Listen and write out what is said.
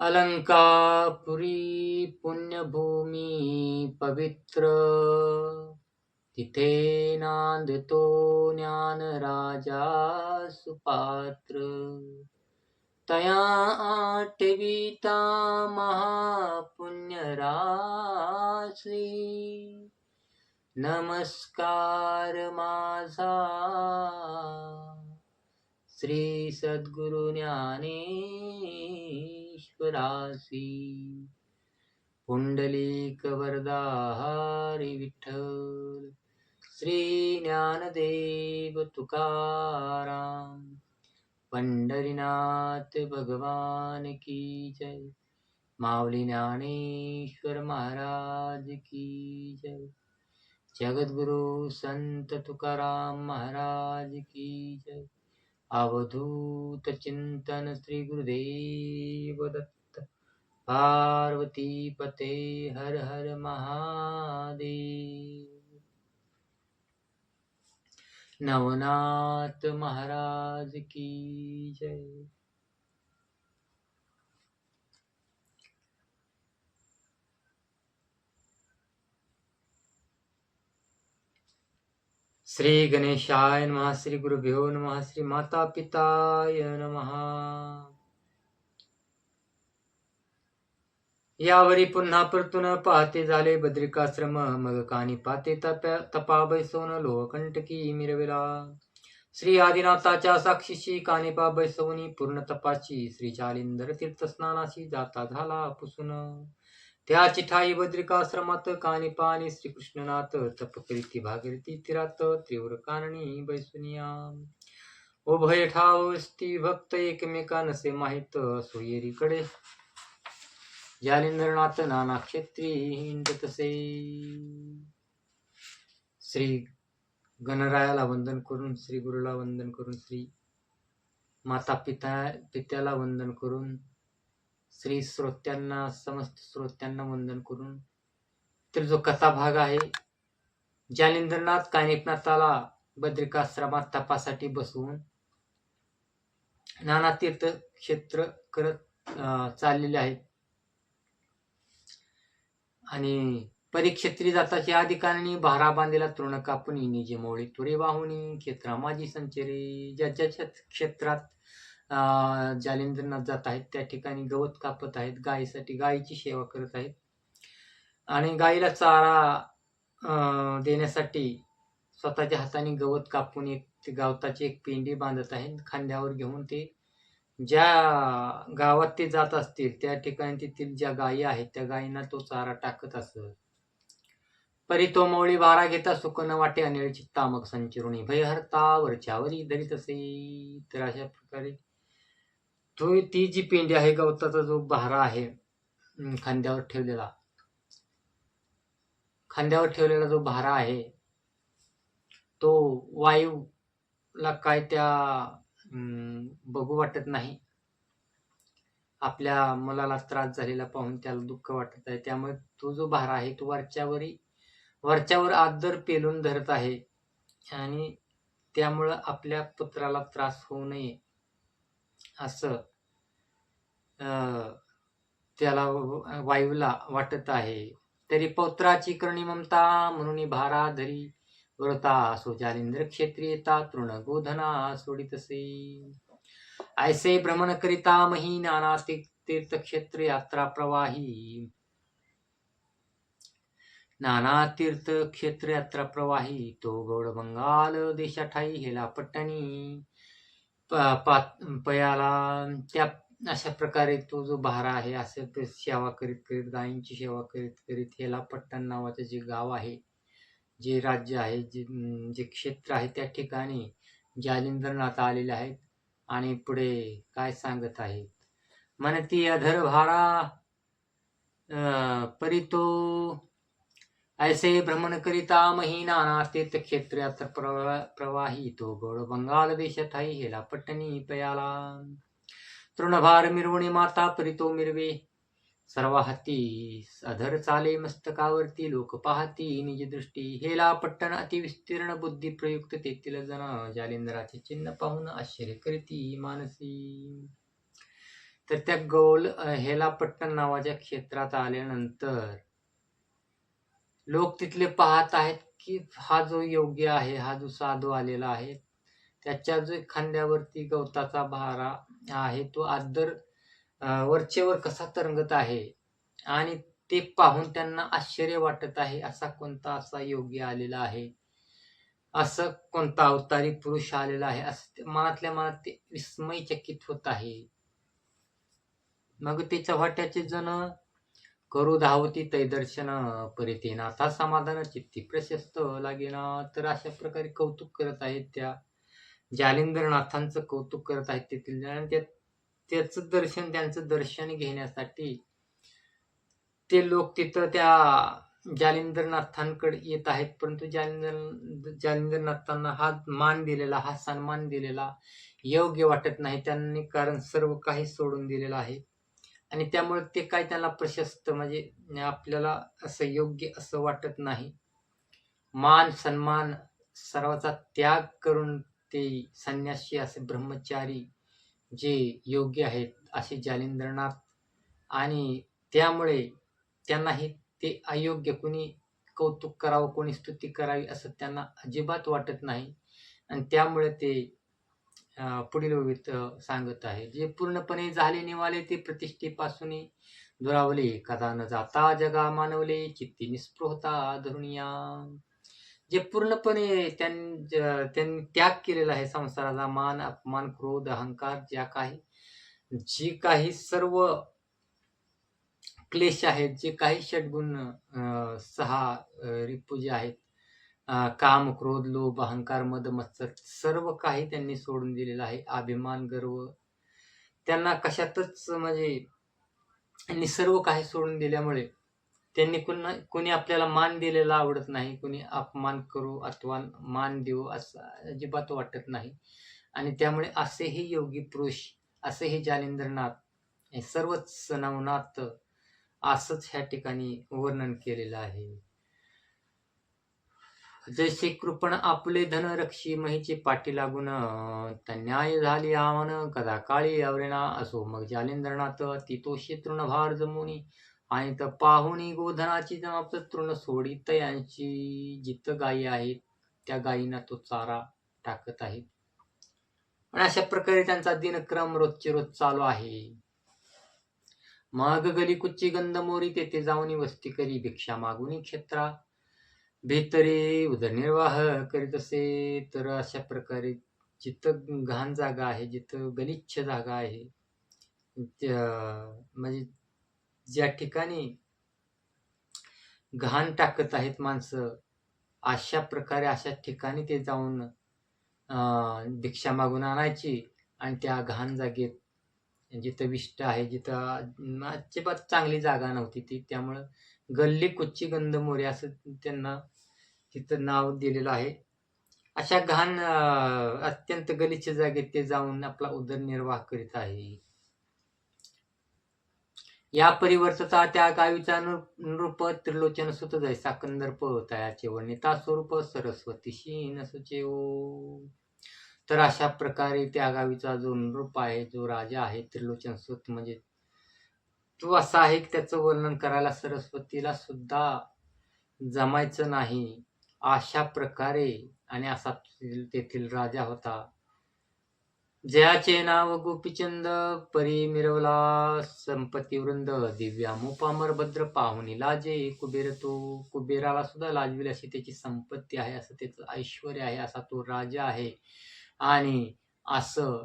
अलंकापुरी पुण्यभूमी पवित्र। तिथे नांदतो ज्ञान राजा सुपात्र। तया आठविता महापुण्यराशी। नमस्कार माझा। श्री सद्गुरु ज्ञानेश्वरासी पुंडलिक वरदाहारी विठ्ठल। श्री ज्ञानदेव तुकाराम। पंढरीनाथ भगवान की जय। माऊली ज्ञानेश्वर महाराज की जय। जगद्गुरु संत तुकाराम महाराज की जय। अवधूत चिंतन श्री गुरुदेव दत्त। पार्वती पते हर हर महादेव। नवनाथ महाराज की जय। श्री गणेशाय नमः श्री गुरुभ्यो नमः श्री माता पिताय नमः। यावरी पुन्हा परतून पाहते झाले बद्रिकाश्रम मग कानी पाते तपा तपा बैसवून लोहकंटकी मिरविला। श्री आदिनाथाच्या साक्षीशी कानिपा बैसवनी पूर्ण तपाची श्री चालिंदर तीर्थ स्नानाशी जाता झाला पुसून। त्या चिठाई बद्रिकाश्रमात कानी पाणी श्रीकृष्णनाथ तप करीती भागीरथी तिरात तीव्र कानणी बैसुनिया. उभय ठाव स्त्री भक्त एकमेकांसे माहीत सोयरीकडे. जालिंद्रनाथ नाना क्षेत्री हिंडतसे श्री गणरायाला वंदन करून श्री गुरुला वंदन करून श्री माता पिता पित्याला वंदन करून श्री श्रोत्यांना समस्त श्रोत्यांना वंदन करून. तर जो कथा भाग आहे जालिंद्रनाथ कानिकनाथाला बद्रिकाश्रमात तपासाठी बसवून नाना तीर्थ क्षेत्र करत अं, चाललेले आहेत. आणि परीक्षेत्री जाताच्या अधिकाऱ्यांनी भारा बांधलेला तृण कापून निजे मोळी तुरे वाहुनी क्षेत्रा माझी संचरी ज्या ज्याच्या क्षेत्रात जालिंद्रनाथ जात आहेत. त्या ठिकाणी गवत कापत आहेत. गायीसाठी गायीची सेवा करत आहेत. आणि गायीला चारा देण्यासाठी स्वतःच्या हाताने गवत कापून एक ते गवताची एक पेंडी बांधत आहेत. खांद्यावर घेऊन ते ज्या गावात ते जात असतील त्या ठिकाणी तेथील ज्या गायी आहेत त्या गायींना तो चारा टाकत असत. परी तो मौळी बारा घेता सुकन न वाटे अनिळची तामक संचिरुणी. भय हरता वरच्यावरी धरीत असे तर अशा प्रकारे तो ती जी पेंडी आहे गवताचा जो बहारा आहे खांद्यावर ठेवलेला. खांद्यावर ठेवलेला जो भारा आहे तो वायूला काय त्या बघू वाटत नाही. आपल्या मुलाला त्रास झालेला पाहून त्याला दुःख वाटत आहे. त्यामुळे तो जो भारा आहे तो वरच्यावरी वरच्यावर आदर पेलून धरत आहे. आणि त्यामुळं आपल्या पुत्राला त्रास होऊ नये असं त्याला वायूला वाटत आहे. तरी पौत्राची करणी ममता म्हणून भारा धरी वरता असो जालिंद्र क्षेत्री तृण गोधना सोडितसे. ऐसे भ्रमण करिता मही नाना ती- तीर्थक्षेत्र यात्रा प्रवाही. नाना तीर्थ क्षेत्र यात्रा प्रवाही. तो गौड बंगाल देशाठाई हेला पट्टणी पयाला त्या अशा प्रकारे तो जो भारा आहे असे ते सेवा करीत करीत गायींची सेवा करीत करीत हेला पट्टण नावाचं जे गाव आहे जे राज्य आहे जे जे क्षेत्र आहे त्या ठिकाणी जालिंद्रनाथ आलेले आहेत आणि पुढे काय सांगत आहेत? म्हणती अधर भारा परितो ऐसे भ्रमण करिता महिना नातेत क्षेत्र प्रवा- प्रवाही तो गौड बंगाल देशात आहे हेला पट्टणी पयाला तृणभार मिरवणी माता परितो मिरवे. सर्व हाती अधर चाले मस्तकावरती लोक पाहती निज दृष्टी. हेला पट्टण अतिविस्तीर्ण बुद्धी प्रयुक्त तेथील जण जालिंद्राचे चिन्ह पाहून आश्चर्य करीती मानसी. तर त्या गौल हेलापट्टण नावाच्या क्षेत्रात आल्यानंतर लोक तिथले पाहत आहेत की हा जो योग्य आहे हा जो साधू आलेला आहे त्याच्या जो खांद्यावरती गवताचा भारा आहे तो आदर वरचेवर कसा तरंगत आहे आणि ते पाहून त्यांना आश्चर्य वाटत आहे असा कोणता असा योग्य आलेला आहे? असं कोणता अवतारी पुरुष आलेला आहे? असं मनातल्या मनात ते विस्मयचकित होत आहे. मग ते चव्हाट्याचे जण करू धावती तै दर्शन परिते नाथा समाधान चित्ती प्रशस्त लागेना तर अशा प्रकारे कौतुक करत आहेत त्या जालिंदरनाथांचं कौतुक करत आहेत तेथील जण. आणि त्या त्याचं दर्शन त्यांचं दर्शन घेण्यासाठी ते लोक तिथं त्या जालिंदरनाथांकडे येत आहेत. परंतु जालिंदर जालिंदरनाथांना हा मान दिलेला हा सन्मान दिलेला योग्य वाटत नाही. त्यांनी कारण सर्व काही सोडून दिलेलं आहे. आणि त्यामुळे ते काय त्यांना प्रशस्त म्हणजे आपल्याला असं योग्य असं वाटत नाही. मान सन्मान सर्वाचा त्याग करून ते संन्यासी असे ब्रह्मचारी जे योग्य आहेत असे जालिंद्रनाथ. आणि त्यामुळे त्यांनाही ते अयोग्य कोणी कौतुक करावं कोणी स्तुती करावी असं त्यांना अजिबात वाटत नाही. आणि त्यामुळे ते पुढील ओळीत सांगत आहे. जे पूर्णपणे झाले निवाले ते प्रतिष्ठेपासून दुरावले. कदा न जाता जगा मानवले चित्ती निस्पृहता धरुणिया जे पूर्णपणे त्यां- त्यांनी त्याग केलेला आहे संसाराचा मान अपमान क्रोध अहंकार ज्या काही जी काही सर्व क्लेश आहेत जे काही षडगुण सहा रिपू जे आहेत काम क्रोध लोभ अहंकार मद मत्सर सर्व काही त्यांनी सोडून दिलेलं आहे. अभिमान गर्व त्यांना कशातच म्हणजे त्यांनी सर्व काही सोडून दिल्यामुळे त्यांनी कुणा कोणी आपल्याला मान दिलेला आवडत नाही कोणी अपमान करू अथवा मान देऊ असं अजिबात वाटत नाही. आणि त्यामुळे असेही योगी पुरुष असेही जालिंद्रनाथ हे सर्वच नवनाथ असंच ह्या ठिकाणी वर्णन केलेलं आहे. जैसे कृपण आपले धन रक्षी महीचे पाठी लागून न्याय झाली आवन कदा काळी आवरेना असो. मग जालिंद्रनाथ तितोषी तृणभार जमुनी आणि तर पाहुणी गोधनाची जमाप्त तृण सोडित यांची जित गायी आहेत त्या गायींना तो चारा टाकत आहे. आणि अशा प्रकारे त्यांचा दिनक्रम रोजचे रोज चालू आहे. मग गली कुच्ची गंधमोरी तेथे जाऊन वस्ती करी भिक्षा मागुनी क्षेत्रा. भेतरे उदरनिर्वाह करीत असे तर अशा प्रकारे जिथं घाण जागा आहे जिथं गलिच्छ जागा आहे त्या- म्हणजे ज्या ठिकाणी घाण टाकत आहेत माणसं अशा प्रकारे अशा ठिकाणी ते जाऊन भिक्षा मागून आणायची आणि त्या घाण जागेत जिथं विष्ट आहे जिथं अजिबात चांगली जागा नव्हती ती. त्यामुळं गल्ली कुच्ची गंधमोरी असं त्यांना तिथं नाव दिलेलं आहे. अशा घाण अत्यंत गलिच्छ जागेत ते जाऊन आपला उदरनिर्वाह करीत आहे. या परिवर्तता त्या गावीचा नृ- नृप त्रिलोचन सुत जाय कंदर्प तयाचे वर्णिता स्वरूप सरस्वतीशी नसुचे ओ तर अशा प्रकारे त्या गावीचा जो नृप आहे जो राजा आहे त्रिलोचन सुत म्हणजे तो असा आहे की त्याचं वर्णन करायला सरस्वतीला सुद्धा जमायचं नाही. अशा प्रकारे आणि असा तेथील राजा होता. जयाचे नाव गोपीचंद परी मिरवला संपत्ती वृंद दिव्या मोपामर भद्र पाहुणी लाजे कुबेर तो कुबेराला सुद्धा लाजविल अशी त्याची संपत्ती आहे असं त्याचं ऐश्वर आहे असा तो राजा आहे. आणि असं